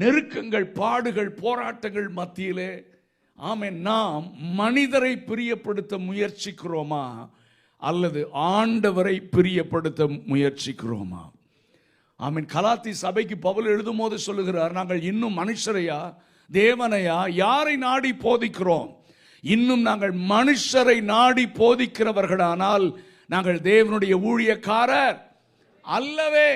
நெருக்கங்கள் பாடுகள் போராட்டங்கள் மத்தியிலே ஆமே நாம் மனிதரை பிரியப்படுத்த முயற்சிக்கிறோமா? அல்லது ஆண்டவரை பிரியப்படுத்த முயற்சிக்கிறோமா? ஆமீன் கலாத்தி சபைக்கு பவுல் எழுதும் போது சொல்லுகிறார் நாங்கள் இன்னும் மனுஷரையா? தேவனையா? யாரை நாடி போதிக்கிறோம்? இன்னும் நாங்கள் மனுஷரை நாடி போதிக்கிறவர்களானால் நாங்கள் தேவனுடைய ஊழியக்காரர் அல்லவே.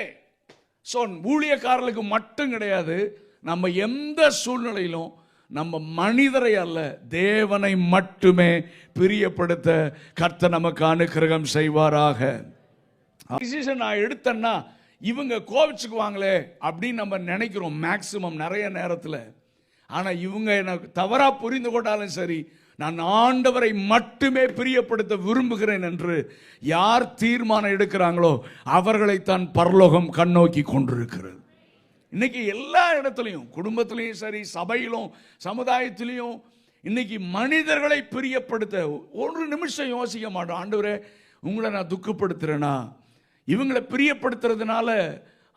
ஸோ ஊழியக்காரர்களுக்கு மட்டும் கிடையாது நம்ம எந்த சூழ்நிலையிலும் நம்ம மனிதரை அல்ல தேவனை மட்டுமே பிரியப்படுத்த கர்த்த நமக்கு அனுகிரகம் செய்வாராக. டிசிஷன் நான் எடுத்தேன்னா இவங்க கோவிச்சுக்குவாங்களே அப்படின்னு நம்ம நினைக்கிறோம் மேக்சிமம் நிறைய நேரத்தில். ஆனால் இவங்க எனக்கு தவறாக புரிந்து கொண்டாலும் சரி நான் ஆண்டவரை மட்டுமே பிரியப்படுத்த விரும்புகிறேன் என்று யார் தீர்மானம் எடுக்கிறாங்களோ அவர்களை தான் பரலோகம் கண்ணோக்கி கொண்டிருக்கிறது. இன்னைக்கு எல்லா இடத்துலையும் குடும்பத்திலையும் சரி சபையிலும் சமுதாயத்திலையும் இன்னைக்கு மனிதர்களை பிரியப்படுத்த ஒரு நிமிஷம் யோசிக்க மாட்டோம். ஆண்டவரே உங்களை நான் துக்கப்படுத்துறேனா? இவங்களை பிரியப்படுத்துறதுனால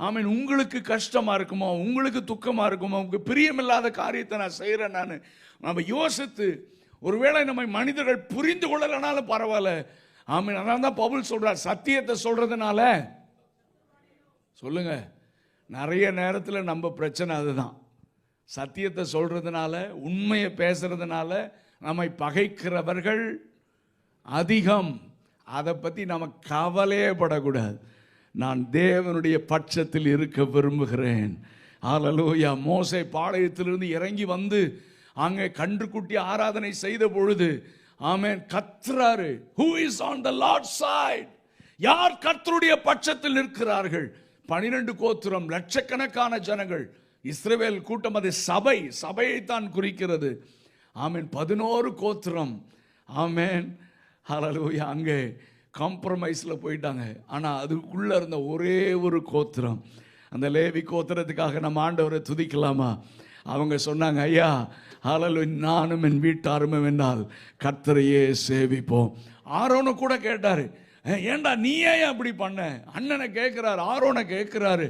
ஆமீன் உங்களுக்கு கஷ்டமாக இருக்குமோ உங்களுக்கு துக்கமாக இருக்குமோ உங்களுக்கு பிரியமில்லாத காரியத்தை நான் செய்கிறேன் நான். நம்ம யோசித்து ஒருவேளை நம்ம மனிதர்கள் புரிந்து கொள்ளலைனாலும் பரவாயில்ல. ஆமீன் அதனால தான் பவுல் சொல்கிறார் சத்தியத்தை சொல்கிறதுனால சொல்லுங்கள் நிறைய நேரத்தில் நம்ம பிரச்சனை அதுதான். சத்தியத்தை சொல்கிறதுனால உண்மையை பேசுகிறதுனால நம்மை பகைக்கிறவர்கள் அதிகம். அதை பற்றி நம்ம கவலையே படக்கூடாது. நான் தேவனுடைய பட்சத்தில் இருக்க விரும்புகிறேன். ஆலலோயா மோசை பாளையத்திலிருந்து இறங்கி வந்து அங்கே கன்றுக்குட்டி ஆராதனை செய்த பொழுது ஆமேன் கத்துறாரு. Who is on the Lord side யார் கர்த்தருடைய பட்சத்தில் நிற்கிறார்கள் பனிரெண்டு கோத்திரம் லட்சக்கணக்கான ஜனங்கள். இஸ்ரேவேல் கூட்டம் அது சபை சபையைத்தான் குறிக்கிறது. ஆமென் பதினோரு கோத்திரம். ஆமேன். ஹalleluya அங்கே காம்ப்ரமைஸில் போயிட்டாங்க. ஆனால் அதுக்குள்ளே இருந்த ஒரே ஒரு கோத்திரம். அந்த லேவி கோத்திரத்துக்காக நம்ம ஆண்டவரை துதிக்கலாமா? அவங்க சொன்னாங்க ஐயா ஹalleluya நானும் என் வீட்டாருமே என்னால் கர்த்தரையே சேவிப்போம். ஆரோனு கூட கேட்டார் ஏண்டா ஏன்டா நீ ஏன் அப்படி பண்ண? அண்ணனை கேட்குறாரு ஆரோனை கேட்குறாரு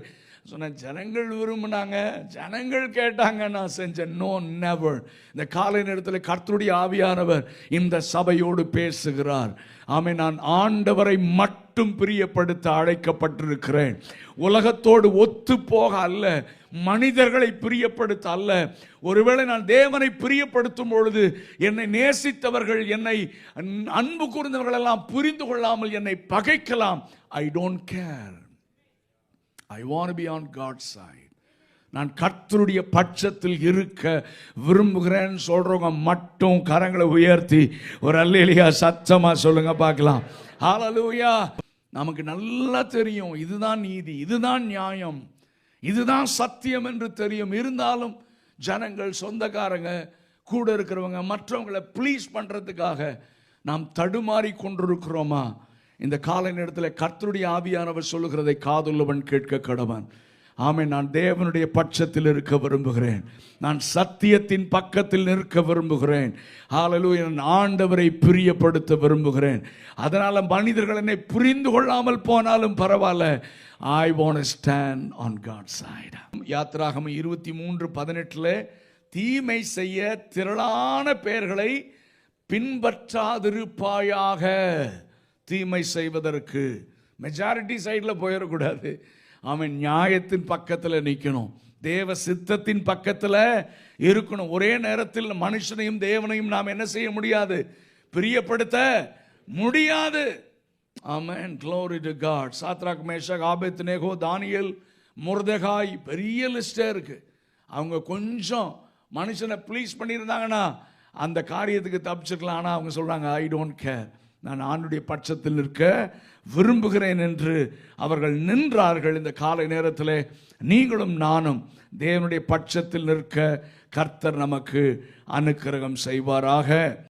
சொன்ன ஜனங்கள் விரும்பினாங்க ஜனங்கள் கேட்டாங்க நான் செஞ்சேன். நோ நெவர் இந்த காலை நேரத்தில் கர்த்தருடைய ஆவியானவர் இந்த சபையோடு பேசுகிறார். ஆமை நான் ஆண்டவரை மட்டும் பிரியப்படுத்த அழைக்கப்பட்டிருக்கிறேன். உலகத்தோடு ஒத்து போக அல்ல மனிதர்களை பிரியப்படுத்த அல்ல. ஒருவேளை நான் தேவனை பிரியப்படுத்தும் பொழுது என்னை நேசித்தவர்கள் என்னை அன்பு கூர்ந்தவர்களெல்லாம் புரிந்து கொள்ளாமல் என்னை பகைக்கலாம். I don't care I want be on God side நான் கர்த்தருடைய பட்சத்தில் இருக்க விரும்புகிறேன்னு சொல்கிறவங்க மட்டும் கரங்களை உயர்த்தி ஒரு அல்லேலியா சத்தமாக சொல்லுங்க பார்க்கலாம். ஹாலலூயா நமக்கு நல்லா தெரியும். இதுதான் நீதி இதுதான் நியாயம் இதுதான் சத்தியம் என்று தெரியும். இருந்தாலும் ஜனங்கள் சொந்தக்காரங்க கூட இருக்கிறவங்க மற்றவங்களை ப்ளீஸ் பண்ணுறதுக்காக நாம் தடுமாறி கொண்டிருக்கிறோமா? இந்த காலை நேரத்தில் கர்த்தருடைய ஆவியானவர் சொல்லுகிறதை காதுள்ளவன் கேட்க கடவன். ஆமை நான் தேவனுடைய பட்சத்தில் இருக்க விரும்புகிறேன். நான் சத்தியத்தின் பக்கத்தில் நிற்க விரும்புகிறேன். ஆலலு என் ஆண்டவரை பிரியப்படுத்த விரும்புகிறேன். அதனால் மனிதர்கள் என்னை புரிந்து கொள்ளாமல் போனாலும் பரவாயில்ல. I want stand on God side யாத்திராகம் இருபத்தி மூன்று பதினெட்டில் தீமை செய்ய திரளான பெயர்களை பின்பற்றாதிருப்பாயாக. தீமை செய்வதற்கு மெஜாரிட்டி சைடில் போயிடக்கூடாது. அவன் நியாயத்தின் பக்கத்தில் நிற்கணும் தேவ சித்தத்தின் பக்கத்தில் இருக்கணும். ஒரே நேரத்தில் மனுஷனையும் தேவனையும் நாம் என்ன செய்ய முடியாது? பிரியப்படுத்த முடியாது. Amen glory to God Shadrach Meshach Abednego Daniel Mordecai பெரிய லிஸ்டே இருக்கு. அவங்க கொஞ்சம் மனுஷனை ப்ளீஸ் பண்ணியிருந்தாங்கன்னா அந்த காரியத்துக்கு தப்பிச்சிருக்கலாம். ஆனால் அவங்க சொல்கிறாங்க ஐ டோன்ட் கேர் நான் ஆணுடைய பட்சத்தில் நிற்க விரும்புகிறேன் என்று அவர்கள் நின்றார்கள். இந்த காலை நேரத்தில் நீங்களும் நானும் தேவனுடைய பட்சத்தில் நிற்க கர்த்தர் நமக்கு அனுக்கிரகம் செய்வாராக.